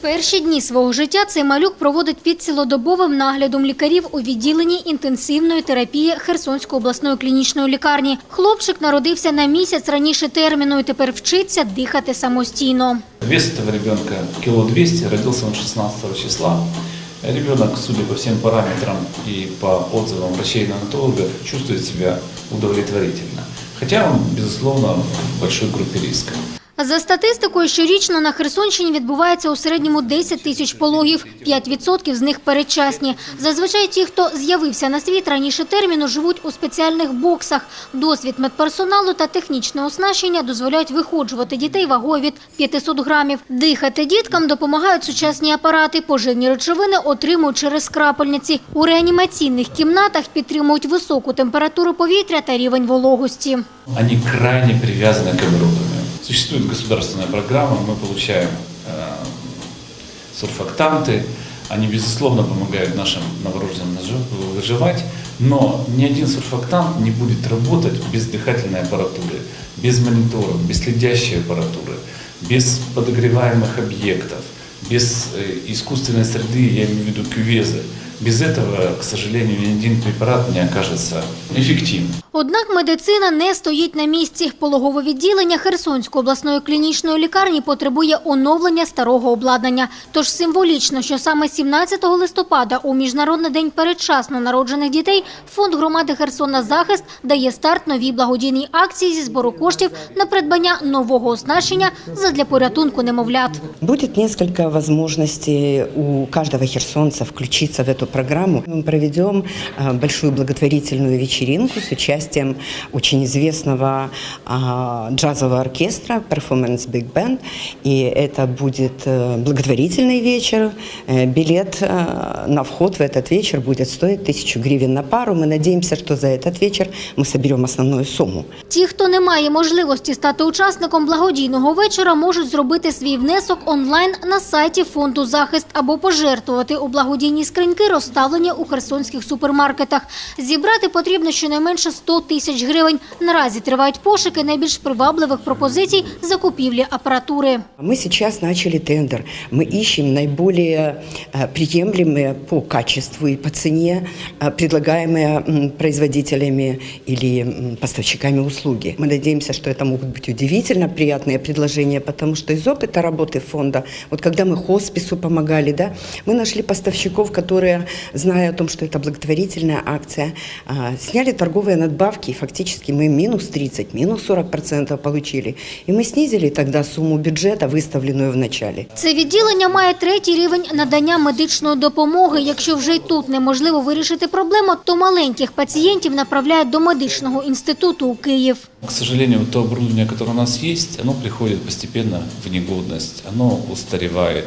Перші дні свого життя цей малюк проводить під цілодобовим наглядом лікарів у відділенні інтенсивної терапії Херсонської обласної клінічної лікарні. Хлопчик народився на місяць раніше терміну і тепер вчиться дихати самостійно. Вес этого ребенка кило 200, родился он 16 числа. Ребенок, судя по всем параметрам и по отзывам врачей-неонатологов, чувствует себя удовлетворительно. Хотя он, безусловно, в большой группе риска. За статистикою, щорічно на Херсонщині відбувається у середньому 10 тисяч пологів. 5% з них передчасні. Зазвичай ті, хто з'явився на світ раніше терміну, живуть у спеціальних боксах. Досвід медперсоналу та технічне оснащення дозволяють виходжувати дітей вагою від 500 грамів. Дихати діткам допомагають сучасні апарати. Поживні речовини отримують через крапельниці. У реанімаційних кімнатах підтримують високу температуру повітря та рівень вологості. Они крайне привязаны к оборудованию. Существует государственная программа, мы получаем э, сурфактанты, они, безусловно, помогают нашим новорожденным выживать, но ни один сурфактант не будет работать без дыхательной аппаратуры, без мониторов, без следящей аппаратуры, без подогреваемых объектов, без э, искусственной среды, я имею в виду кювезы. Без этого, к сожалению, ни один препарат не окажется эффективным. Однак медицина не стоїть на місці. Пологове відділення Херсонської обласної клінічної лікарні потребує оновлення старого обладнання. Тож символічно, що саме 17 листопада у Міжнародний день передчасно народжених дітей фонд громади Херсона Захист дає старт новій благодійній акції зі збору коштів на придбання нового оснащення задля порятунку немовлят. Будет несколько возможностей у каждого херсонца включиться в эту программу. Мы проведем а, большую благотворительную вечеринку с участием очень известного а, джазового оркестра Performance Big Band. И это будет э, благотворительный вечер. Э, Билет э, на вход в этот вечер будет стоить тысячу гривен на пару. Мы надеемся, что за этот вечер мы соберем основную сумму. Ті, хто не має можливості стати учасником благодійного вечора, можуть зробити свій внесок онлайн на сайті фонду захист або пожертвувати у благодійні скриньки, розставлені у херсонських супермаркетах. Зібрати потрібно щонайменше 100 тисяч гривень. Наразі тривають пошуки найбільш привабливих пропозицій закупівлі апаратури. Мы сейчас начали тендер. Мы ищем наиболее э, приемлемые по качеству и по цене э, предлагаемые м, производителями или м, поставщиками услуги. Мы надеемся, что это могут быть удивительно приятные предложения, потому что из опыта работы фонда, вот когда мы хоспису помогали, да, мы нашли поставщиков, которые, зная о том, что это благотворительная акция, а, сняли торговые надбавки, и фактически мы минус 30, минус 40 процентов получили. И мы снизили тогда сумму бюджета, выставленную в начале. Це відділення має третій рівень надання медичної допомоги. Якщо вже й тут неможливо вирішити проблему, то маленьких пацієнтів направляють до медичного інституту у Київ. К сожалению, то оборудование, которое у нас есть, оно приходит постепенно в негодность, оно устаревает.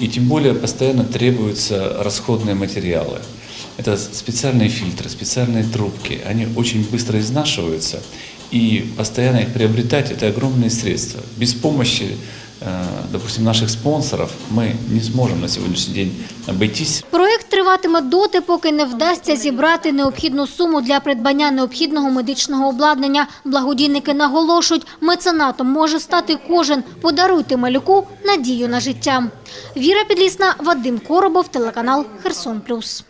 И тем более постоянно требуются расходные материалы. Это специальные фильтры, специальные трубки. Они очень быстро изнашиваются. И постоянно их приобретать – это огромные средства. Без помощи, э, допустим, наших спонсоров мы не сможем на сегодняшний день обойтись. Проект триватиме доти, поки не вдасться зібрати необхідну суму для придбання необхідного медичного обладнання. Благодійники наголошують, меценатом може стати кожен. Подаруйте малюку надію на життя. Віра Підлісна, Вадим Коробов, телеканал Херсон Плюс.